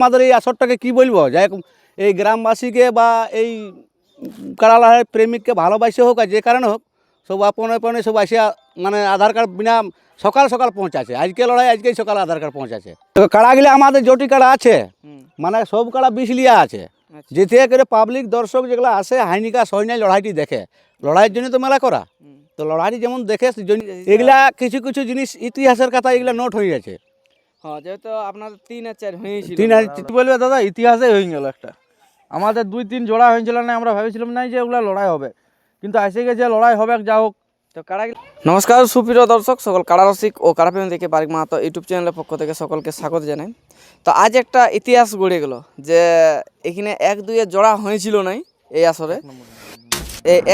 আমাদের এই আসরটাকে কি বলব? যাই হোক, এই গ্রামবাসীকে বা এই কারালাহের প্রেমিককে ভালোবাসে হোক আর যে কারণে হোক সব আপন আপনে সব আসিয়া মানে আধার কার্ড বিনা সকাল সকাল পৌঁছাছে আজকে লড়াই আজকেই সকাল আধার কার্ড পৌঁছাছে তো কাড়াগুলি আমাদের জটি কাড়া আছে? মানে সব কাড়া বিশলিয়া আছে। আচ্ছা। যেতে করে পাবলিক দর্শক যেগুলো আসে হাইনিকা সৈন্য লড়াইটি দেখে। লড়াইয়ের জন্য তো মেলা করা। তো লড়াইটি যেমন দেখে এগুলা কিছু কিছু জিনিস ইতিহাসের কথা এগুলা নোট হয়ে গেছে। হ্যাঁ যেহেতু আপনাদের তিন আর চার হয়েছিল। তিন আর বলবে দাদা ইতিহাসে হয়ে গেল একটা। আমাদের দুই তিন জোড়া হয়েছিল না আমরা ভেবেছিলাম না যে ওগুলা লড়াই হবে। কিন্তু এসে গেছে লড়াই হবে যা হোক। তো কারা নমস্কার সুপ্রিয় দর্শক সকল কারারসিক ও কারাপ্রেমী থেকে বারিক মাহাতো ইউটিউব চ্যানেলের পক্ষ থেকে সকলকে স্বাগত জানাই। তো আজ একটা ইতিহাস গড়ে গেল যে এখানে এক দুইয়ের জোড়া হয়েছিল নাই এই আসরে।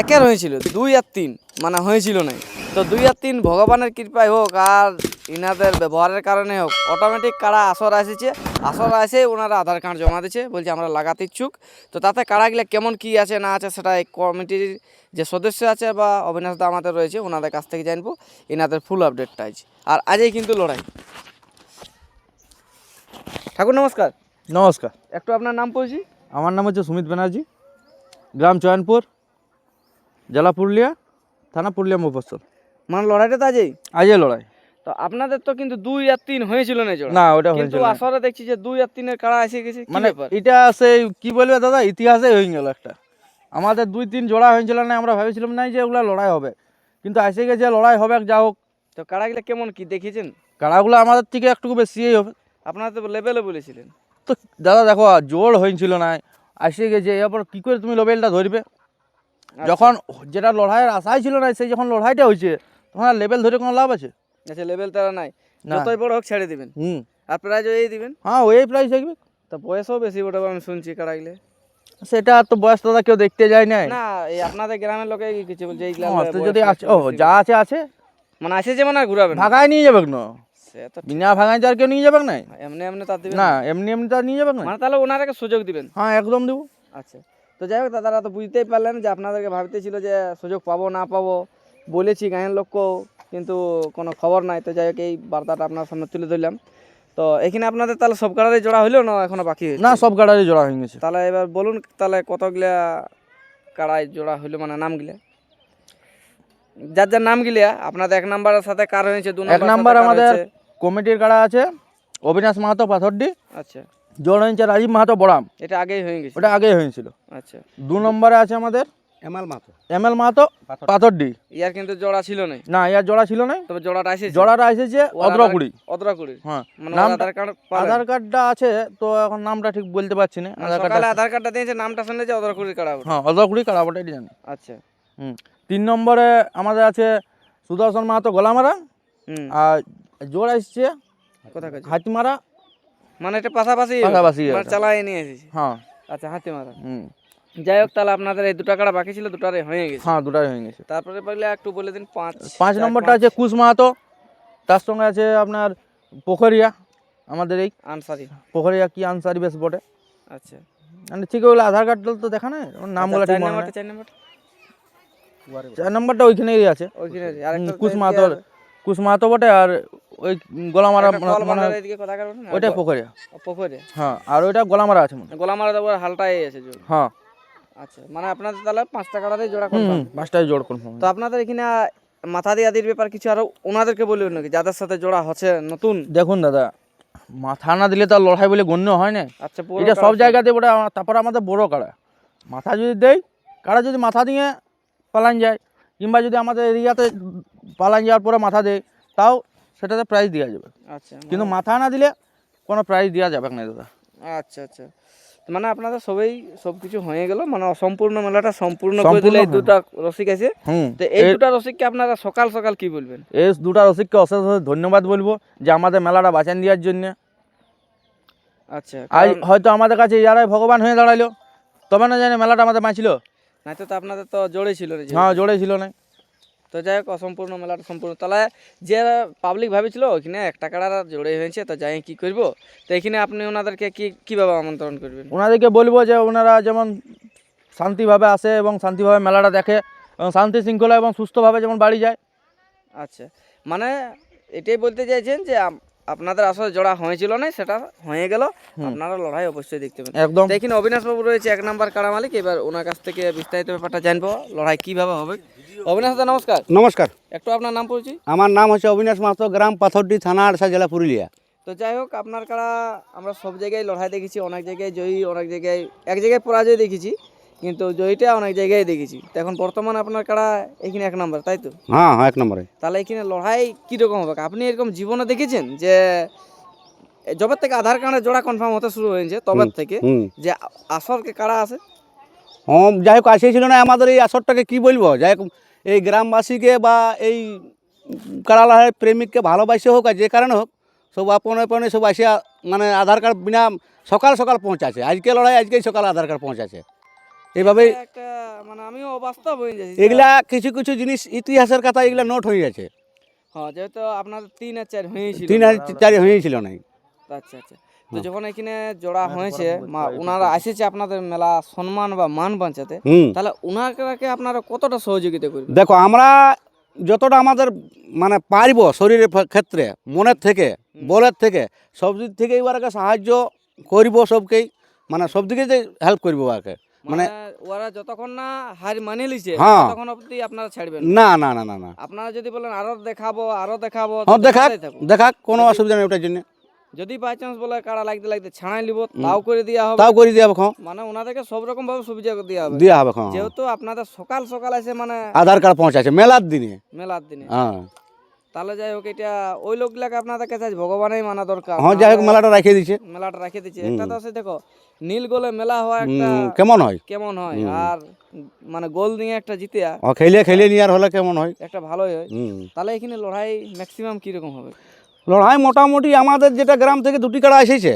একের হয়েছিল দুই আর তিন মানে হয়েছিল নাই। তো দুই আর তিন ভগবানের কৃপায় হোক আর ইনাদের ব্যবহারের কারণে হোক অটোমেটিক কারা আসর এসেছে আসর এসে ওনারা আধার কার্ড জমা দিচ্ছে বলছে আমরা লাগাতে ইচ্ছুক। তো তাতে কারাগুলো কেমন কি আছে না আছে সেটা এই কমিটির যে সদস্য আছে বা অবিনাশ দা আমাদের রয়েছে ওনাদের কাছ থেকে জানব এনাদের ফুল আপডেটটা আজ আর আজই কিন্তু লড়াই। ঠাকুর নমস্কার। নমস্কার। একটু আপনার নাম পড়ছি আমার নাম হচ্ছে সুমিত ব্যানার্জি গ্রাম চয়নপুর জেলা পুরুলিয়া থানা পুরুলিয়া মুফসল মানে লড়াইটা তো আজই? আজই লড়াই। তো আপনাদের তো কিন্তু দুই আর তিন হয়েছিল না জোড়া। না ওটা কিন্তু হয়েছিল না। আসরে দেখছি যে দুই আর তিনের কারা এসে গেছে মানে এটা সেই কি বলবে দাদা? ইতিহাসে হয়ে গেল একটা। আমাদের দুই তিন জোড়া হয়েছিল না আমরা ভেবেছিলাম না যে ওগুলা লড়াই হবে। কিন্তু এসে গেছে লড়াই হবে যা হোক। তো কারাগুলো কেমন কি দেখিয়েছেন? কাড়াগুলো আমাদের থেকে একটু বেশিই হবে। আপনারা তো লেভেলে বলেছিলেন। তো দাদা দেখো জোর হয়েছিল না। এসে গেছে এরপর কি করে তুমি লেভেলটা ধরবে? আচ্ছা। যখন যেটা লড়াইয়ের আশাই ছিল না সেই যখন লড়াইটা হয়েছে তখন আর লেভেল ধরে কোনো লাভ আছে? আচ্ছা লেভেল তারা নাই। যতই বড় হোক ছেড়ে দিবেন। হুম। আর প্রাইজ ওই দিবেন? হ্যাঁ ওই প্রাইস থাকবে তো বয়সও বেশি ওটা আমি শুনছি কারাগুলো সেটা আর তো বয়স দাদা কেউ দেখতে যায় না না এই আপনাদের গ্রামের লোকে কিছু বলছে? এইগুলা হ্যাঁ, যদি আছে ও যা আছে আছে। মানে আসে যেমন আর ঘুরাবেন না। ভাগায় নিয়ে যাবে না। বিনা ভাগায় আর কেউ নিয়ে যাবে না এমনি এমনি তার দিবেন না এমনি এমনি তো নিয়ে যাবে না মানে তাহলে ওনারাকে সুযোগ দিবেন। হ্যাঁ একদম দেবো। আচ্ছা। তো যাই হোক দাদারা তো বুঝতেই পারলেন যে আপনাদেরকে ভাবতে ছিল যে সুযোগ পাবো না পাবো। বলেছি গাঁয়ের লোককেও। কিন্তু কোনো খবর নাই। তো যাই হোক এই বার্তাটা আপনার সামনে তুলে ধরলাম। তো এখানে আপনাদের তাহলে সব কাড়ারই জোড়া হইল না এখনও বাকি না সব গাড়ারই জোড়া হয়ে গেছে। তাহলে এবার বলুন তাহলে কতগুলা কাড়াই জোড়া হইল মানে নামগুলা? যার যার নামগুলা আপনাদের এক নাম্বারের সাথে কার হয়েছে দু এক নাম্বার আমাদের কমিটির কাড়া আছে অবিনাশ মাহাতো পাথরডি আচ্ছা। জোড় হয়েছে রাজীব মাহাতো বড়াম। এটা আগেই হয়ে গেছে ওটা আগেই হয়েছিল। আচ্ছা। দু নম্বরে আছে আমাদের পাথরডি। ইয়ার কিন্তু জোড়া ছিল না না ইয়ার জোড়া ছিল না তবে জোড়াটা এসেছে। জোড়াটা এসেছে ওর অদ্রকুড়ি। অদরাকুড়ি। হ্যাঁ। মানে আধার কার্ড আধার কার্ডটা আছে তো এখন নামটা ঠিক বলতে পারছি না। মানে আধার কার্ডটা আধার কার্ডটা দিয়েছে নামটা যে। হ্যাঁ অদ্রকুড়ি কাড়াবাটাই জানি। আচ্ছা। হুম। তিন নম্বরে আমাদের আছে সুদর্শন মাহাতো গলামারা। আর জোড়া এসছে কোথা কাছে হাতিমারা। মানে এটা পাশাপাশি পাশাপাশি মানে চালাই নিয়ে এসেছি। হ্যাঁ। আচ্ছা হাতি মারা হুম। যাই হোক তাহলে আপনাদের এই দুটা কাড়া বাকি ছিল দুটারে হয়ে গেছে। হ্যাঁ দুটাই হয়ে গেছে। তারপরে পারলে একটু বলে দিন পাঁচ পাঁচ নম্বরটা আছে কুশ মাহাতো। তার সঙ্গে আছে আপনার পোখরিয়া আমাদের এই আনসারি। পোখরিয়া কি আনসারি বেশ বটে। আচ্ছা। মানে ঠিক ওগুলো আধার কার্ড তো দেখা নাই? নামগুলো আচ্ছা, ঠিক চার মনে নাম্বারটা চার নাম্বারটা? চার নম্বরটা ওইখানেই আছে। ওইখানে কুশ মাহাতো কুশ মাহাতো বটে আর ওই গোলামারা মনে না? ওইটাই পোখরিয়া। হ্যাঁ আর ওইটা গোলামারা আছে মনে গোলামারা তো হালটাই আছে হ্যাঁ। আচ্ছা মানে আপনাদের তাহলে পাঁচটা কাড়ারে জোড়া হুম, পাঁচটাই জোর কনফার্ম তো আপনাদের এখানে মাথা দিয়ে আদির ব্যাপার কিছু আরও ওনাদেরকে বলবেন নাকি? যাদের সাথে জোড়া হচ্ছে নতুন? দেখুন দাদা মাথা না দিলে তো আর লড়াই বলে গণ্য হয় না। আচ্ছা এটা সব জায়গাতে ওটা তারপর আমাদের বড় কাড়া মাথা যদি দেয় কাড়া যদি মাথা দিয়ে পালান যায় কিংবা যদি আমাদের এরিয়াতে পালান যাওয়ার পরে মাথা দেয় তাও সেটাতে প্রাইজ দেওয়া যাবে। আচ্ছা কিন্তু মাথা না দিলে কোনো প্রাইজ দেওয়া যাবে না দাদা। আচ্ছা আচ্ছা। মানে আপনাদের সবাই সবকিছু হয়ে গেল মানে অসম্পূর্ণ মেলাটা সম্পূর্ণ করে দিলে এই দুটা রসিক আছে। তো এই দুটা রসিককে আপনারা সকাল সকাল কি বলবেন? এই দুটা রসিককে অশেষ অশেষ ধন্যবাদ বলব যে আমাদের মেলাটা বাঁচান দেওয়ার জন্য। আচ্ছা আজ হয়তো আমাদের কাছে যারাই ভগবান হয়ে দাঁড়াল তবে না জানে মেলাটা আমাদের বাঁচলো। নয়তো তো আপনাদের তো জোরে ছিল না। হ্যাঁ জোরে ছিল না। তো যাই হোক অসম্পূর্ণ মেলাটা সম্পূর্ণ। তাহলে যে পাবলিক ভাবেছিল ওখানে একটা কাড়ার জোরে হয়েছে তো যাই কি করব? তো এখানে আপনি ওনাদেরকে কি কীভাবে আমন্ত্রণ করবেন? ওনাদেরকে বলব যে ওনারা যেমন শান্তিভাবে আসে এবং শান্তিভাবে মেলাটা দেখে এবং শান্তি শৃঙ্খলা এবং সুস্থভাবে যেমন বাড়ি যায়। আচ্ছা মানে এটাই বলতে চাইছেন যে আপনাদের আসলে জোড়া হয়েছিল না সেটা হয়ে গেল। আপনারা লড়াই অবশ্যই দেখতে পাবেন। একদম। দেখুন অবিনাশবাবু রয়েছে এক নাম্বার কাড়া মালিক এবার ওনার কাছ থেকে বিস্তারিত ব্যাপারটা জানব লড়াই কীভাবে হবে। অবিনাশ দা নমস্কার। নমস্কার। একটু আপনার নাম পড়ছি? আমার নাম হচ্ছে অবিনাশ মাহাতো গ্রাম পাথরডি থানা আড়সা জেলা পুরুলিয়া। তো যাই হোক আপনার কাড়া আমরা সব জায়গায় লড়াই দেখেছি অনেক জায়গায় জয়ী অনেক জায়গায় এক জায়গায় পরাজয় দেখেছি কিন্তু জয়ীটা অনেক জায়গায় দেখেছি। তো এখন বর্তমানে আপনার কাড়া এখানে এক নাম্বার তাই তো? হ্যাঁ হ্যাঁ এক নম্বরে। তাহলে এখানে লড়াই কীরকম হবে? আপনি এরকম জীবনে দেখেছেন যে যবে থেকে আধার কার্ডে জোড়া কনফার্ম হতে শুরু হয়েছে তবে থেকে যে আসরকে কারা আছে? হ্যাঁ যাই হোক আসেছিল না আমাদের এই আসরটাকে কি বলব? যাই হোক এই গ্রামবাসীকে বা এই কারালাহের প্রেমিককে ভালোবাসে হোক আর যে কারণে হোক সব আপন আপনে সব আসিয়া মানে আধার কার্ড বিনা সকাল সকাল পৌঁছাছে আজকে লড়াই আজকেই সকাল আধার কার্ড পৌঁছাছে এইভাবেই একটা মানে আমিও অবাস্তব হয়ে যাচ্ছি এগুলা কিছু কিছু জিনিস ইতিহাসের কথা এগুলা নোট হয়ে গেছে। হ্যাঁ যেহেতু আপনাদের তিন আর চার হয়েছিল তিন আর চারি হয়েছিল না। আচ্ছা আচ্ছা। তো যখন এখানে জোড়া হয়েছে মা ওনারা এসেছে আপনাদের মেলা সম্মান বা মান বাঁচাতে তাহলে ওনাকে আপনারা কতটা সহযোগিতা করবেন? দেখো আমরা যতটা আমাদের মানে পারব শরীরের ক্ষেত্রে মনের থেকে বলের থেকে সব দিক থেকে এবারকে সাহায্য করব সবকেই মানে সব দিকে যে হেল্প করব ওকে মানে ওরা যতক্ষণ না হার মানে লিছে হ্যাঁ। ততক্ষণ অবধি আপনারা ছাড়বেন না। না না না না আপনারা যদি বলেন আরও দেখাবো আরও দেখাবো হ্যাঁ দেখাক দেখাক কোনো অসুবিধা নেই ওটার জন্য। যদি বাই চান্স বলে কাড়া লাগতে লাগতে ছাড়াই লিব তাও করে দেওয়া হবে। তাও করে দিয়ে হবে মানে ওনাদেরকে সব রকম ভাবে সুবিধা দেওয়া হবে। দেওয়া হবে যেহেতু আপনাদের সকাল সকাল এসে মানে আধার কার্ড পৌঁছাচ্ছে মেলার দিনে। মেলার দিনে। হ্যাঁ। তাহলে যাই হোক এটা ওই লোকগুলাকে আপনাদের কাছে ভগবানই মানা দরকার। হ্যাঁ যাই হোক মেলাটা রেখে দিচ্ছে মেলাটা রেখে দিচ্ছে একটা তো আছে দেখো নীল গোলে মেলা হওয়া একটা কেমন হয়? কেমন হয়? আর মানে গোল নিয়ে একটা জিতিয়া। খেলে খেলে নিয়ে আর হলে কেমন হয়? একটা ভালোই হয়। তাহলে এখানে লড়াই ম্যাক্সিমাম কীরকম হবে? লড়াই মোটামুটি আমাদের যেটা গ্রাম থেকে দুটি কাড়া এসেছে।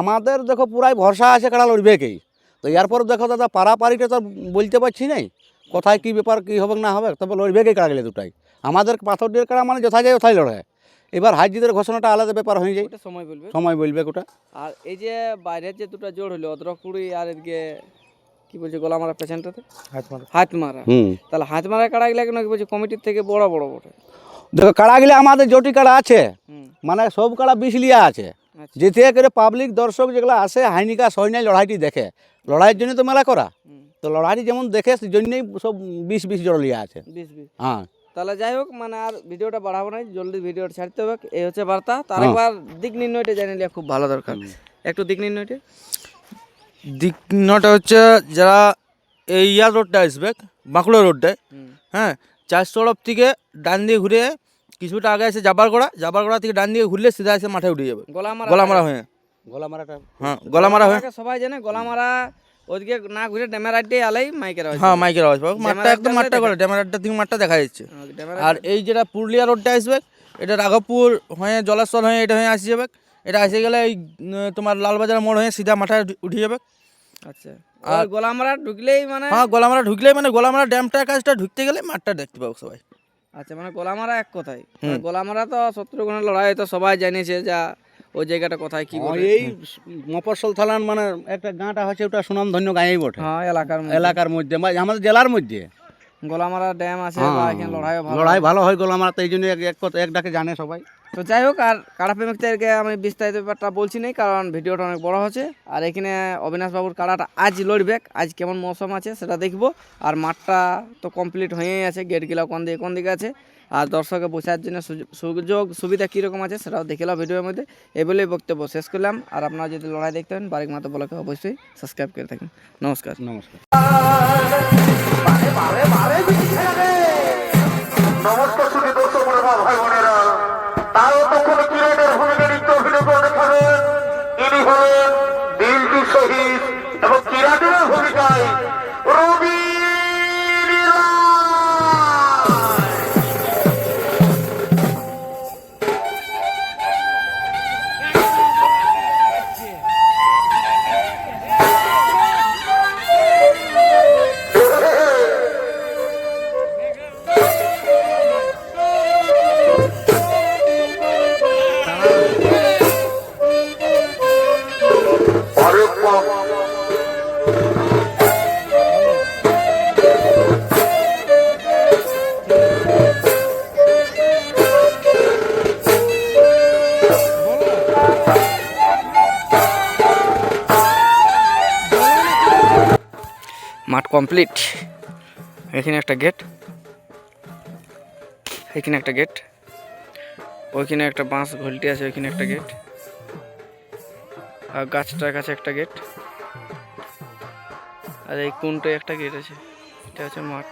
আমাদের দেখো পুরাই ভরসা আছে কাড়া লড়বেকেই তো এরপর দেখো দাদা পারাপারিটা তো আর বলতে পারছি নাই। কোথায় কি ব্যাপার কী হবে না হবে তবে লড়বেকেই কাড়া গেলে দুটাই। আমাদের পাথর কাড়া মানে যথা যায় ওথায় লড়ে। এবার হাজিদের ঘোষণাটা আলাদা ব্যাপার হয়ে যায়। ওটা সময় বলবে? সময় বলবে ওটা। আর এই যে বাইরের যে দুটো জোড় হলো অদ্রকুড়ি আর এদিকে কি বলছে গোলা মারা পেছনটাতে? হাত মারা হুম। তাহলে হাত মারা কাড়া গেলে কেন কি বলছে কমিটির থেকে বড় বড় বটে? দেখো কাড়া গেলে আমাদের জটি কাড়া আছে। মানে সব কাড়া বিশলিয়া আছে। আচ্ছা। যেতে করে পাবলিক দর্শক যেগুলো আসে হাইনিকা সৈন্যায় লড়াইটি দেখে। লড়াইয়ের জন্য তো মেলা করা। তো লড়াইটি যেমন দেখে সেই জন্যই সব বিশ বিশ জড়লিয়া আছে। হ্যাঁ। তাহলে যাই হোক মানে আর ভিডিওটা বাড়াবো না জলদি ভিডিওটা ছাড়তে হবে। এই হচ্ছে বার্তা। তার হ্যাঁ। একবার দিক নির্ণয়টা জেনে নিলে খুব ভালো দরকার। একটু দিক নির্ণয়টা। দিক নটা হচ্ছে যারা এই ইয়ার রোডটা আসবে বাঁকুড়া রোডটায় হ্যাঁ চার সড়ক থেকে ডান দিয়ে ঘুরে কিছুটা আগে এসে জাবারগড়া জাবারগড়া থেকে ডান দিয়ে ঘুরলে সিধা এসে মাঠে উঠে যাবে। গলা মারা গলা হয়ে। গলা মারাটা হ্যাঁ গলা মারা হয়ে সবাই জানে গলা মারা ওদিকে না ঘুরে ড্যামের আড্ডে আলাই মাইকের আওয়াজ। হ্যাঁ মাইকের আওয়াজ। পাবো মাঠটা একদম মাঠটা করে ড্যামের আড্ডা থেকে মাঠটা দেখা যাচ্ছে। আর এই যেটা পুরুলিয়া রোডটা আসবে এটা রাঘবপুর হয়ে জলেশ্বর হয়ে এটা হয়ে আসে যাবে। এটা এসে গেলে এই তোমার লালবাজার মোড় হয়ে সিধা মাথায় উঠে যাবে। আচ্ছা। আর গোলামারা ঢুকলেই মানে হ্যাঁ গোলামারা ঢুকলেই মানে গোলামারা ড্যামটা কাজটা ঢুকতে গেলে মাঠটা দেখতে পাবো সবাই। আচ্ছা মানে গোলামারা এক কথাই গোলামারা তো শত্রুঘ্নের লড়াই তো সবাই জানিয়েছে যা ওই জায়গাটা কোথায় কি বলে। এই মফস্বল থালান মানে একটা গাঁটা হচ্ছে ওটা সুনামধন্য গাঁয়েই বটে। হ্যাঁ এলাকার মধ্যে। এলাকার মধ্যে বা আমাদের জেলার মধ্যে। গলামারা ড্যাম আছে বা এখানে লড়াইও ভালো লড়াই ভালো হয় গেল আমার তো এই জন্য এক- এক ডাকে জানে সবাই। তো যাই হোক আর কাড়া প্রেমিকদেরকে আমি বিস্তারিত ব্যাপারটা বলছি না কারণ ভিডিওটা অনেক বড় হচ্ছে। আর এখানে অবিনাশ বাবুর কাড়াটা আজ লড়বে আজ কেমন মৌসুম আছে সেটা দেখব। আর মাঠটা তো কমপ্লিট হয়েই আছে গেটগুলো কোন দিকে কোন দিকে আছে। আর দর্শকে বসার জন্য সুযোগ- সুযোগ সুবিধা কীরকম আছে সেটাও দেখলাম ভিডিওর মধ্যে। এই বলেই বক্তব্য শেষ করলাম। আর আপনারা যদি লড়াই দেখতে পারেন বারিক মাতো বলাকে অবশ্যই সাবস্ক্রাইব করে থাকেন। নমস্কার। নমস্কার। নমস্কার শুধু দর্শক ভাই বোনেরা তাও তখন কিরণের ভূমিকা নৃত্য অভিনয় করে দেখাবেন ইনি হলেন শহীদ এবং মাঠ কমপ্লিট। এখানে একটা গেট। এখানে একটা গেট। ওইখানে একটা বাঁশ ঘলটি আছে, ওইখানে একটা গেট। আর গাছটার কাছে একটা গেট। আর এই কোনটায় একটা গেট আছে? এটা হচ্ছে মাঠ।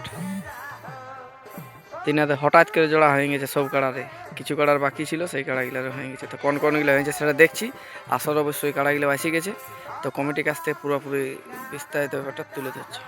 তিনাদের হঠাৎ করে জোড়া হয়ে গেছে সব কাড়ারে কিছু কাড়ার বাকি ছিল, সেই কাড়াগুলো হয়ে গেছে। তো কোন কোনগুলো হয়েছে সেটা দেখছি। আসর অবশ্যই কাড়াগুলো বাঁচিয়ে গেছে। তো কমিটির কাছ থেকে পুরোপুরি বিস্তারিত ব্যাপারটা তুলে ধরছে।